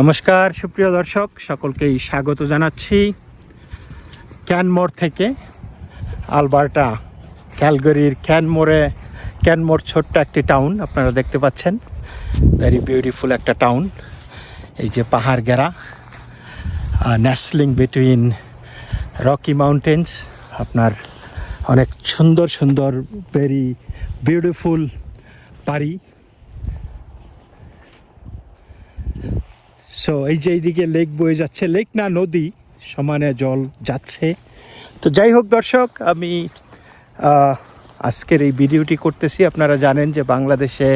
নমস্কার, সুপ্রিয় দর্শক, সকলকেই স্বাগত জানাচ্ছি ক্যানমোর থেকে আলবার্টা, ক্যালগরির ক্যানমোরে ক্যানমোর ছোট্ট একটি টাউন, আপনারা দেখতে পাচ্ছেন। ভেরি বিউটিফুল একটা টাউন, এই যে পাহাড় গেরা ন্যাসলিং বিটুইন রকি মাউন্টেন্স আপনার অনেক সুন্দর সুন্দর ভেরি বিউটিফুল পারি সো এই যে এইদিকে লেক বয়ে যাচ্ছে। লেক না নদী, সমানে জল যাচ্ছে। তো যাই হোক দর্শক, আমি আজকের এই ভিডিওটি করতেছি। আপনারা জানেন যে বাংলাদেশে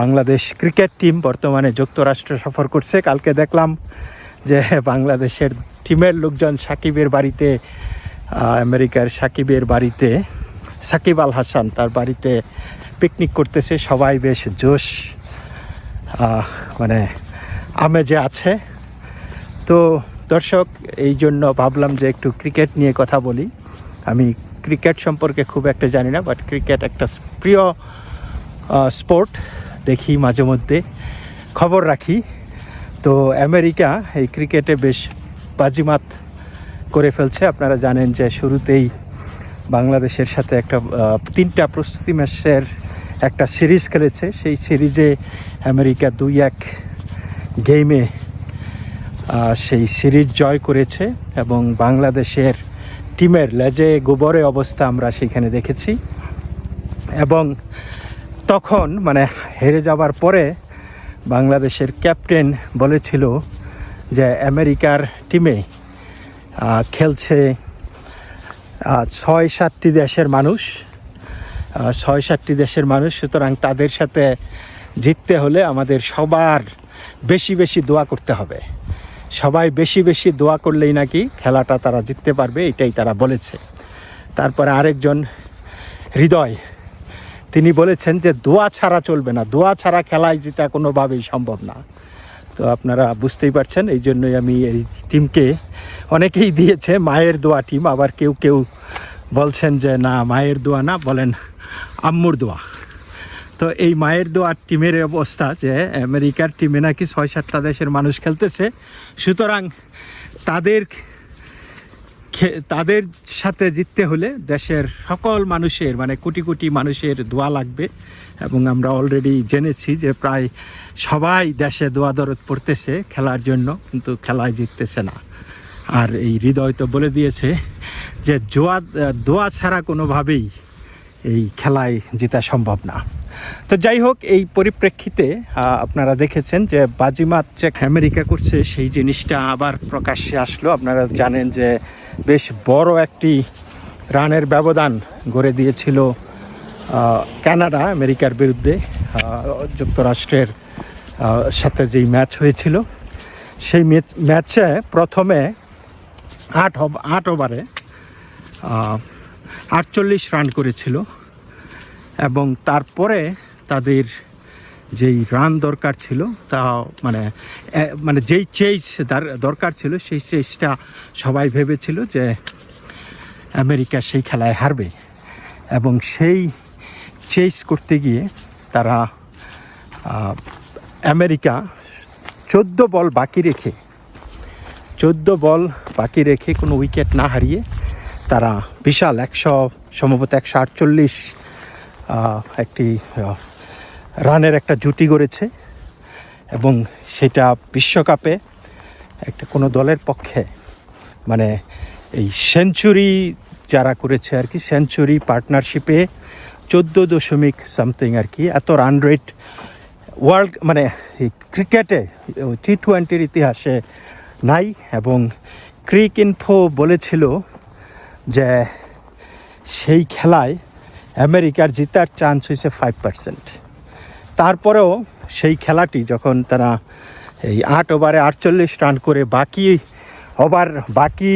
বাংলাদেশ ক্রিকেট টিম বর্তমানে যুক্তরাষ্ট্র সফর করছে। কালকে দেখলাম যে বাংলাদেশের টিমের লোকজন সাকিবের বাড়িতে আমেরিকার সাকিবের বাড়িতে, সাকিব আল হাসান তার বাড়িতে পিকনিক করতেছে। সবাই বেশ জোশ মানে আমেজে আছে। তো দর্শক, এই জন্য ভাবলাম যে একটু ক্রিকেট নিয়ে কথা বলি। আমি ক্রিকেট সম্পর্কে খুব একটা জানি না বাট ক্রিকেট একটা প্রিয় স্পোর্ট দেখি মাঝে মধ্যে খবর রাখি। তো আমেরিকা এই ক্রিকেটে বেশ বাজিমাত করে ফেলছে। আপনারা জানেন যে শুরুতেই বাংলাদেশের সাথে একটা তিনটা প্রস্তুতি ম্যাচের একটা সিরিজ খেলেছে। সেই সিরিজে আমেরিকা দুই এক গেমে সেই সিরিজ জয় করেছে এবং বাংলাদেশের টিমের লেজে গোবরে অবস্থা আমরা সেখানে দেখেছি। এবং তখন মানে হেরে যাবার পরে বাংলাদেশের ক্যাপ্টেন বলেছিল যে আমেরিকার টিমে খেলছে ছয় সাতটি দেশের মানুষ ছয় সাতটি দেশের মানুষ। সুতরাং তাদের সাথে জিততে হলে আমাদের সবার বেশি বেশি দোয়া করতে হবে। সবাই বেশি বেশি দোয়া করলেই নাকি খেলাটা তারা জিততে পারবে, এটাই তারা বলেছে। তারপরে আরেকজন হৃদয়, তিনি বলেছেন যে দোয়া ছাড়া চলবে না, দোয়া ছাড়া খেলায় জিতা কোনোভাবেই সম্ভব না। তো আপনারা বুঝতেই পারছেন, এই জন্যই আমি এই টিমকে অনেকেই দিয়েছে, মায়ের দোয়া টিম, আবার কেউ কেউ বলছেন যে না, মায়ের দোয়া না, বলেন আম্মুর দোয়া। তো এই মায়ের দোয়ার টিমের অবস্থা যে আমেরিকার টিমে নাকি ছয় সাতটা দেশের মানুষ খেলতেছে। সুতরাং তাদের তাদের সাথে জিততে হলে দেশের সকল মানুষের মানে কোটি কোটি মানুষের দোয়া লাগবে। এবং আমরা অলরেডি জেনেছি যে প্রায় সবাই দেশে দোয়া দরদ পড়তেছে খেলার জন্য, কিন্তু খেলায় জিততেছে না। আর এই হৃদয় তো বলে দিয়েছে যে জোয়া, দোয়া ছাড়া কোনোভাবেই এই খেলায় জেতা সম্ভব না। তো যাই হোক, এই পরিপ্রেক্ষিতে আপনারা দেখেছেন যে বাজিমাত যে আমেরিকা করছে, সেই জিনিসটা আবার প্রকাশ্যে আসলো। আপনারা জানেন যে বেশ বড় একটি রানের ব্যবধান গড়ে দিয়েছিল কানাডা আমেরিকার বিরুদ্ধে যুক্তরাষ্ট্রের সাথে যেই ম্যাচ হয়েছিল, সেই ম্যাচ- প্রথমে আট আট ওভারে আটচল্লিশ রান করেছিল। এবং তারপরে তাদের যেই রান দরকার ছিল, তা মানে মানে যেই চেজ দরকার ছিল, সেই চেজটা সবাই ভেবেছিল যে আমেরিকা সেই খেলায় হারবে। এবং সেই চেস করতে গিয়ে তারা আমেরিকা চোদ্দ বল বাকি রেখে, চোদ্দ বল বাকি রেখে কোনো উইকেট না হারিয়ে তারা বিশাল একশো, সম্ভবত একশো আটচল্লিশ একটি রানের একটা জুটি গড়েছে এবং সেটা বিশ্বকাপে একটা কোনো দলের পক্ষে মানে এই সেঞ্চুরি যারা করেছে আর কি, সেঞ্চুরি পার্টনারশিপে চোদ্দ দশমিক সামথিং আর কি, এত রান রেট ওয়ার্ল্ড মানে ক্রিকেটে টি টোয়েন্টির ইতিহাসে নাই এবং ক্রিক ইনফো বলেছিল যে সেই খেলায় আমেরিকার জেতার চান্স হয়েছে ফাইভ পার্সেন্ট তারপরেও সেই খেলাটি যখন তারা এই আট ওভারে আটচল্লিশ রান করে বাকি ওভার বাকি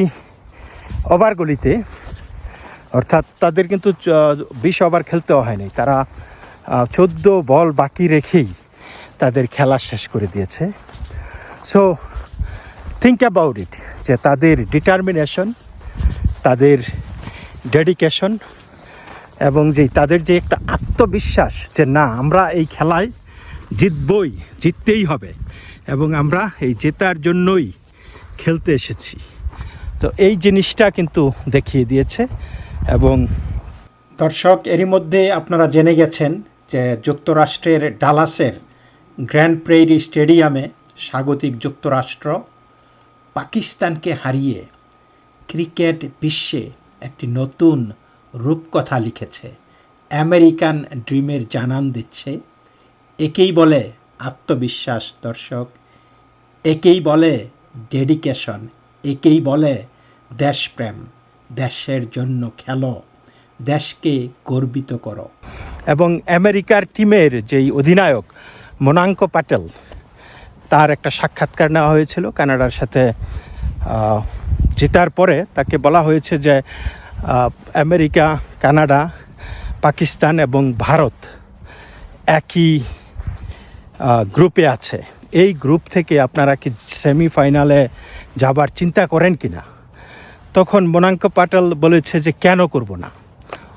ওভারগুলিতে অর্থাৎ তাদের কিন্তু বিশ ওভার খেলতেও হয়নি। তারা চোদ্দ বল বাকি রেখেই তাদের খেলা শেষ করে দিয়েছে। সো থিঙ্ক অ্যাবাউট ইট যে তাদের ডিটারমিনেশন তাদের ডেডিকেশন এবং যে তাদের যে একটা আত্মবিশ্বাস যে না, আমরা এই খেলায় জিতবই, জিততেই হবে এবং আমরা এই জেতার জন্যই খেলতে এসেছি। তো এই জিনিসটা কিন্তু দেখিয়ে দিয়েছে এবং দর্শক, এরই মধ্যে আপনারা জেনে গেছেন যে যুক্তরাষ্ট্রের ডালাসের গ্র্যান্ড প্রেইরি স্টেডিয়ামে স্বাগতিক যুক্তরাষ্ট্র পাকিস্তানকে হারিয়ে ক্রিকেট বিশ্বে একটি নতুন রূপকথা লিখেছে। আমেরিকান ড্রিমের জানান দিচ্ছে, একেই বলে আত্মবিশ্বাস দর্শক, একেই বলে ডেডিকেশন, একেই বলে দেশপ্রেম, দেশের জন্য খেলো, দেশকে গর্বিত করো। এবং আমেরিকার টিমের যেই অধিনায়ক মনাঙ্ক প্যাটেল, তার একটা সাক্ষাৎকার নেওয়া হয়েছিল কানাডার সাথে জেতার পরে তাকে বলা হয়েছে যে আমেরিকা, কানাডা, পাকিস্তান এবং ভারত একই গ্রুপে আছে। এই গ্রুপ থেকে আপনারা কি সেমিফাইনালে যাবার চিন্তা করেন কি না তখন মনাঙ্ক পাটেল বলেছে যে, কেন করব না?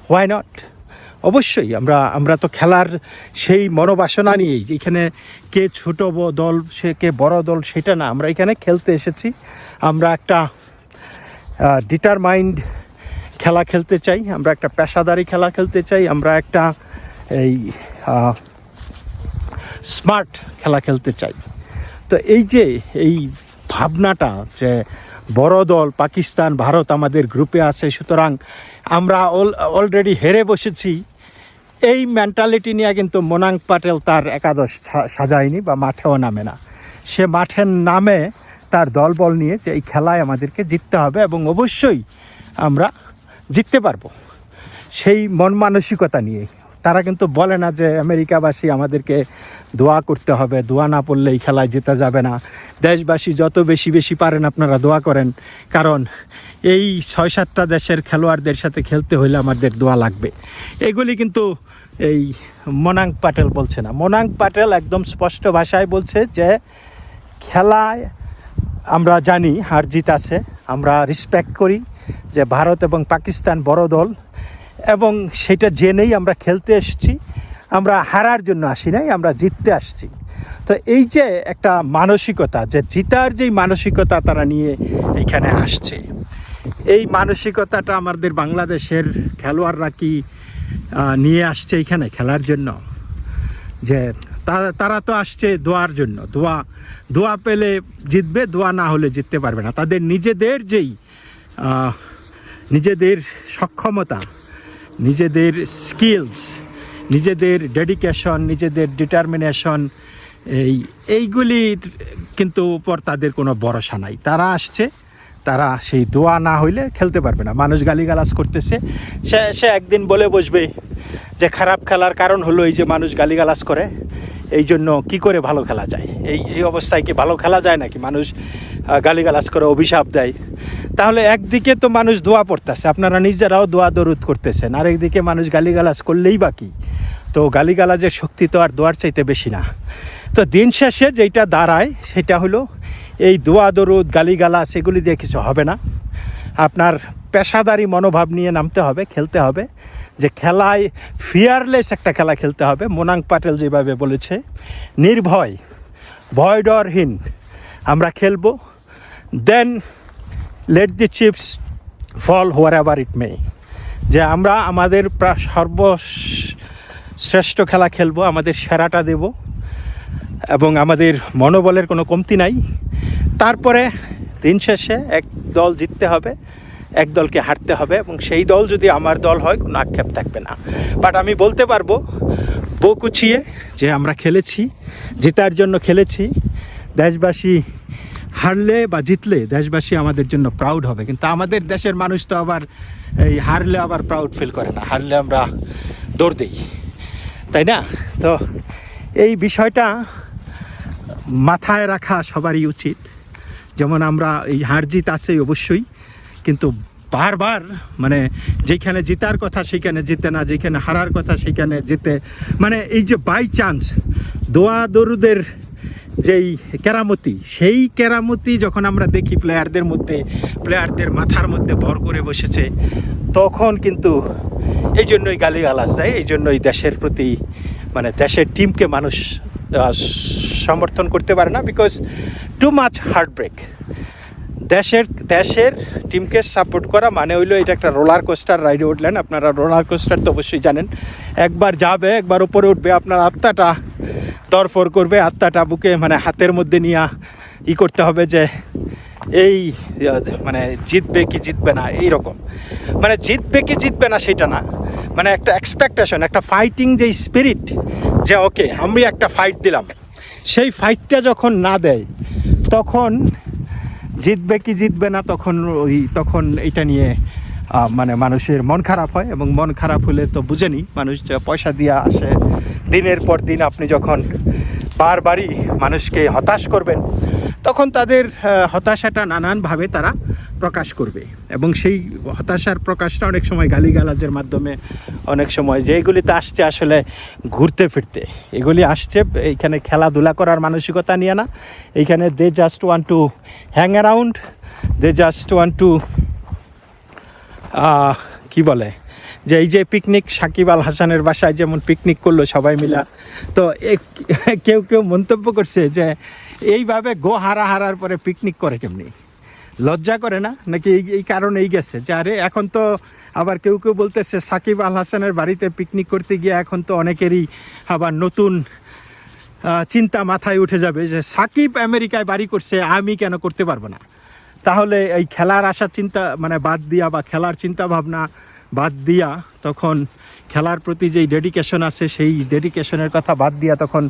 হোয়াই নট অবশ্যই, আমরা আমরা তো খেলার সেই মনোবাসনা নিয়েই, এখানে কে ছোট দল, সে কে বড় দল, সেটা না। আমরা এখানে খেলতে এসেছি। আমরা একটা ডিটারমাইন্ড খেলা খেলতে চাই, আমরা একটা পেশাদারি খেলা খেলতে চাই, আমরা একটা এই স্মার্ট খেলা খেলতে চাই। তো এই যে, এই ভাবনাটা যে বড় দল পাকিস্তান, ভারত আমাদের গ্রুপে আছে, সুতরাং আমরা অলরেডি হেরে বসেছি। এই মেন্টালিটি নিয়ে কিন্তু মোনাঙ্ক পাটেল তার একাদশ সাজায়নি বা মাঠেও নামে না। সে মাঠের নামে তার দলবল নিয়ে যে এই খেলায় আমাদেরকে জিততে হবে এবং অবশ্যই আমরা জিততে পারব। সেই মন মানসিকতা নিয়ে। তারা কিন্তু বলে না যে, আমেরিকাবাসী আমাদেরকে দোয়া করতে হবে। দোয়া না পড়লে এই খেলায় জেতা যাবে না। দেশবাসী যত বেশি বেশি পারেন, আপনারা দোয়া করেন। কারণ এই ছয় সাতটা দেশের খেলোয়াড়দের সাথে খেলতে হলে আমাদের দোয়া লাগবে। এগুলি কিন্তু এই মনাঙ্ক পাটেল বলছে না। মনাঙ্ক পাটেল একদম স্পষ্ট ভাষায় বলছে যে, খেলায় আমরা জানি হার জিত আছে। আমরা রেসপেক্ট করি। যে ভারত এবং পাকিস্তান বড় দল, এবং সেটা জেনেই আমরা খেলতে এসেছি। আমরা হারার জন্য আসি নাই, আমরা জিততে আসছি। তো এই যে একটা মানসিকতা, যে জিতার যেই মানসিকতা তারা নিয়ে এখানে আসছে, এই মানসিকতাটা আমাদের বাংলাদেশের খেলোয়াড়রা কি নিয়ে আসছে এখানে খেলার জন্য? যে তারা তো আসছে দোয়ার জন্য। দোয়া দোয়া পেলে জিতবে, দোয়া না হলে জিততে পারবে না। তাদের নিজেদের যেই নিজেদের সক্ষমতা, নিজেদের স্কিলস নিজেদের ডেডিকেশন নিজেদের ডিটারমিনেশন এই, এইগুলির কিন্তু উপর তাদের কোনো ভরসা নাই। তারা আসছে, তারা সেই দোয়া না হইলে খেলতে পারবে না। মানুষ গালিগালাজ করতেছে, সে সে একদিন বলে বসবে যে খারাপ খেলার কারণ হলো এই যে মানুষ গালিগালাজ করে এই জন্য কি করে ভালো খেলা যায়? এই এই অবস্থায় কি ভালো খেলা যায় নাকি? মানুষ গালিগালাজ করে, অভিশাপ দেয়। তাহলে একদিকে তো মানুষ দোয়া পড়তেছে, আপনারা নিজেরাও দোয়া দরুদ করতেছেন, আরেকদিকে মানুষ গালিগালাজ করলেই বাকি তো গালিগালাজের শক্তি তো আর দোয়ার চাইতে বেশি না। তো দিন শেষে যেটা দাঁড়ায়, সেটা হলো এই দোয়া দরুদ, গালিগালাজ, এগুলি দিয়ে কিছু হবে না। আপনার পেশাদারি মনোভাব নিয়ে নামতে হবে, খেলতে হবে। যে খেলায় ফিয়ারলেস একটা খেলা খেলতে হবে, মোনাং পাটেল যেভাবে বলেছে, নির্ভয়, ভয় ডরহীন, আমরা খেলব। Then let the chips fall wherever it may যে আমরা আমাদের প্রা- সর্বশ্রেষ্ঠ খেলা খেলব, আমাদের সেরাটা দেব এবং আমাদের মনোবলের কোনো কমতি নাই। তারপরে দিন শেষে এক দল জিততে হবে, এক দলকে হারতে হবে এবং সেই দল যদি আমার দল হয়, কোনো আক্ষেপ থাকবে না। বাট আমি বলতে পারব বকুচিয়ে যে আমরা খেলেছি, জেতার জন্য খেলেছি, দেশবাসী হারলে বা জিতলে দেশবাসী আমাদের জন্য প্রাউড হবে। কিন্তু আমাদের দেশের মানুষ তো আবার এই হারলে আবার প্রাউড ফিল করে না। হারলে আমরা দৌড় দিই। তাই না? তো এই বিষয়টা মাথায় রাখা সবারই উচিত। যেমন আমরা এই হার জিত আছে অবশ্যই। কিন্তু বারবার মানে যেখানে জেতার কথা সেখানে জিতে না, যেখানে হারার কথা সেখানে জিতে। মানে এই যে বাই চান্স দোয়া দরুদের যেই কেরামতি, সেই কেরামতি যখন আমরা দেখি প্লেয়ারদের মধ্যে প্লেয়ারদের মাথার মধ্যে ভর করে বসেছে, তখন কিন্তু এই জন্যই গালি গালিগালাজ দেয়, এই জন্যই দেশের প্রতি মানে দেশের টিমকে মানুষ সমর্থন করতে পারে না because too much heart break দেশের দেশের টিমকে সাপোর্ট করা মানে হইল এটা একটা রোলার কোস্টার রাইডে উঠলেন। আপনারা রোলার কোস্টার তো অবশ্যই জানেন। একবার যাবে, একবার উপরে উঠবে, আপনার আত্মাটা তরফর করবে, আত্মাটা বুকে মানে হাতের মধ্যে নিয়ে ই করতে হবে যে এই মানে জিতবে কি জিতবে না এই রকম মানে জিতবে কি জিতবে না সেটা না। মানে একটা এক্সপেকটেশন একটা ফাইটিং যে স্পিরিট যে ওকে আমি একটা ফাইট দিলাম। সেই ফাইটটা যখন না দেয়, তখন জিতবে কি জিতবে না তখন ওই তখন এটা নিয়ে মানে মানুষের মন খারাপ হয় এবং মন খারাপ হলে তো বুঝেনি মানুষ পয়সা দিয়ে আসে। দিনের পর দিন আপনি যখন বারবারই মানুষকে হতাশ করবেন, তখন তাদের হতাশাটা নানানভাবে তারা প্রকাশ করবে। এবং সেই হতাশার প্রকাশটা অনেক সময় গালিগালাজের মাধ্যমে, অনেক সময় যেগুলিতে আসছে আসলে ঘুরতে ফিরতে। এগুলি আসছে, এইখানে খেলাধুলা করার মানসিকতা নিয়ে না। এইখানে they just want to hang around they just want to কি বলে? যে এই যে পিকনিক সাকিব আল হাসানের বাসায় যেমন পিকনিক করল সবাই মিলা। তো কেউ কেউ মন্তব্য করছে যে, এইভাবে গো হারা হারার পরে পিকনিক করে কেমনি? লজ্জা করে না? নাকি এই এই কারণেই গেছে? যে আরে, এখন তো আবার কেউ কেউ বলতেছে, সাকিব আল হাসানের বাড়িতে পিকনিক করতে গিয়ে এখন তো অনেকেরই আবার নতুন চিন্তা মাথায় উঠে যাবে যে সাকিব আমেরিকায় বাড়ি করছে, আমি কেন করতে পারব না? তাহলে এই খেলার আশা চিন্তা মানে বাদ দিয়া বা খেলার চিন্তা ভাবনা বাদ দিয়া তখন খেলার প্রতি যেই ডেডিকেশন আছে, সেই ডেডিকেশনের কথা বাদ দিয়া তখন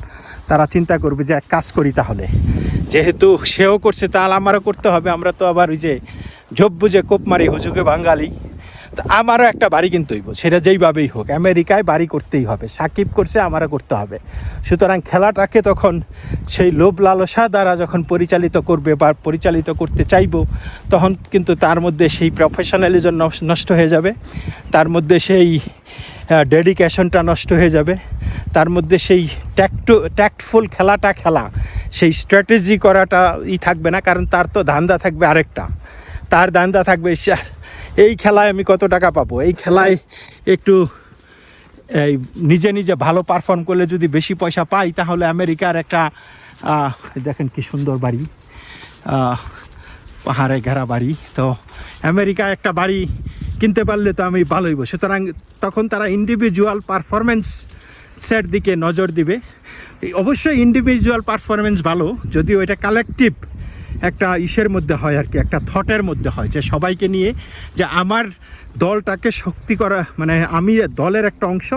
তারা চিন্তা করবে যে এক কাজ করি তাহলে। যেহেতু সেও করছে, তাহলে আমারও করতে হবে। আমরা তো আবার ওই যে ঝোপ বুঝে কোপ মারি, হুজুগে বাঙালি, তো আমারও একটা বাড়ি কিন্তু হইব। সেটা যেইভাবেই হোক, আমেরিকায় বাড়ি করতেই হবে। সাকিব করছে, আমারও করতে হবে। সুতরাং খেলাটাকে তখন সেই লোভ লালসা দ্বারা যখন পরিচালিত করবে বা পরিচালিত করতে চাইব, তখন কিন্তু তার মধ্যে সেই প্রফেশনালিজম নষ্ট হয়ে যাবে। তার মধ্যে সেই ডেডিকেশনটা নষ্ট হয়ে যাবে। তার মধ্যে সেই ট্যাক্ট ট্যাক্টফুল খেলাটা খেলা। সেই স্ট্র্যাটেজি করাটা ই থাকবে না কারণ তার তো ধান্দা থাকবে আরেকটা। তার ধান্দা থাকবে "শ্যাহ, এই খেলায় আমি কত টাকা পাবো? এই খেলায় একটু এই নিজে নিজে ভালো পারফর্ম করলে যদি বেশি পয়সা পাই তাহলে আমেরিকার একটা দেখেন কি সুন্দর বাড়ি। পাহাড়ে ঘেরা বাড়ি। তো আমেরিকা একটা বাড়ি কিনতে পারলে তো আমি ভালোই সুতরাং তখন তারা ইন্ডিভিজুয়াল পারফরমেন্সের দিকে নজর দিবে। অবশ্যই ইন্ডিভিজুয়াল পারফরমেন্স ভালো, যদিও এটা কালেকটিভ একটা ইসের মধ্যে হয় আর কি, একটা থটের মধ্যে হয় যে সবাইকে নিয়ে যে আমার দলটাকে শক্তি করা মানে আমি দলের একটা অংশ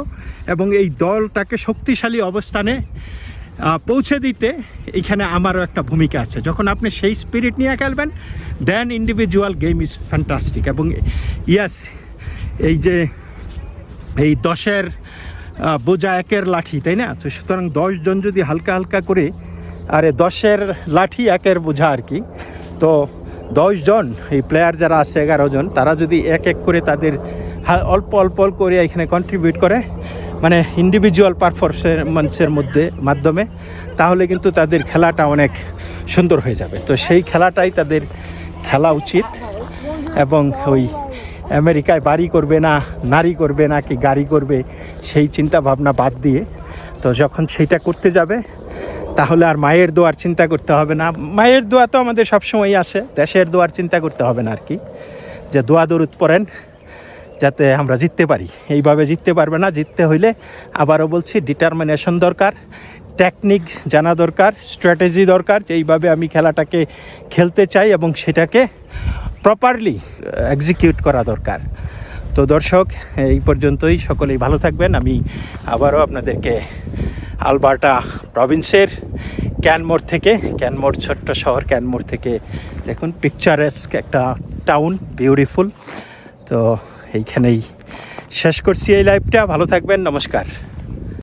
এবং এই দলটাকে শক্তিশালী অবস্থানে পৌঁছে দিতে এখানে আমারও একটা ভূমিকা আছে। যখন আপনি সেই স্পিরিট নিয়ে খেলবেন then individual game is fantastic এবং ইয়াস এই যে, এই দশের বোঝা একের লাঠি, তাই না? তো সুতরাং দশজন যদি হালকা হালকা করে, আরে দশের লাঠি একের বোঝা আর কি। তো দশজন এই প্লেয়ার যারা আছে, এগারো জন, তারা যদি এক এক করে তাদের অল্প অল্প অল্প করে এখানে কন্ট্রিবিউট করে মানে ইন্ডিভিজুয়াল পারফরমেন্সের মধ্যে, মাধ্যমে, তাহলে কিন্তু তাদের খেলাটা অনেক সুন্দর হয়ে যাবে। তো সেই খেলাটাই তাদের খেলা উচিত এবং ওই আমেরিকায় বাড়ি করবে না, নারী করবে না কি গাড়ি করবে, সেই চিন্তা ভাবনা বাদ দিয়ে তো যখন সেইটা করতে যাবে, তাহলে আর মায়ের দোয়ার চিন্তা করতে হবে না। মায়ের দোয়া তো আমাদের সবসময়ই আসে, দেশের দোয়ার চিন্তা করতে হবে না আর কি। যে দোয়া দরুদ পড়েন, যাতে আমরা জিততে পারি। এইভাবে জিততে পারবে না, জিততে হইলে আবারও বলছি ডিটারমিনেশন দরকার টেকনিক জানা দরকার স্ট্র্যাটেজি দরকার যে এইভাবে আমি খেলাটাকে খেলতে চাই এবং সেটাকে প্রপারলি এক্সিকিউট করা দরকার। তো দর্শক, এই পর্যন্তই। সকলেই ভালো থাকবেন। আমি আবারও আপনাদেরকে আলবার্টা প্রভিন্সের ক্যানমোর থেকে ক্যানমোর ছোট্ট শহর ক্যানমোর থেকে দেখুন পিকচারেস্ক একটা টাউন বিউটিফুল তো এইখানেই শেষ করছি এই লাইভটা ভালো থাকবেন। নমস্কার।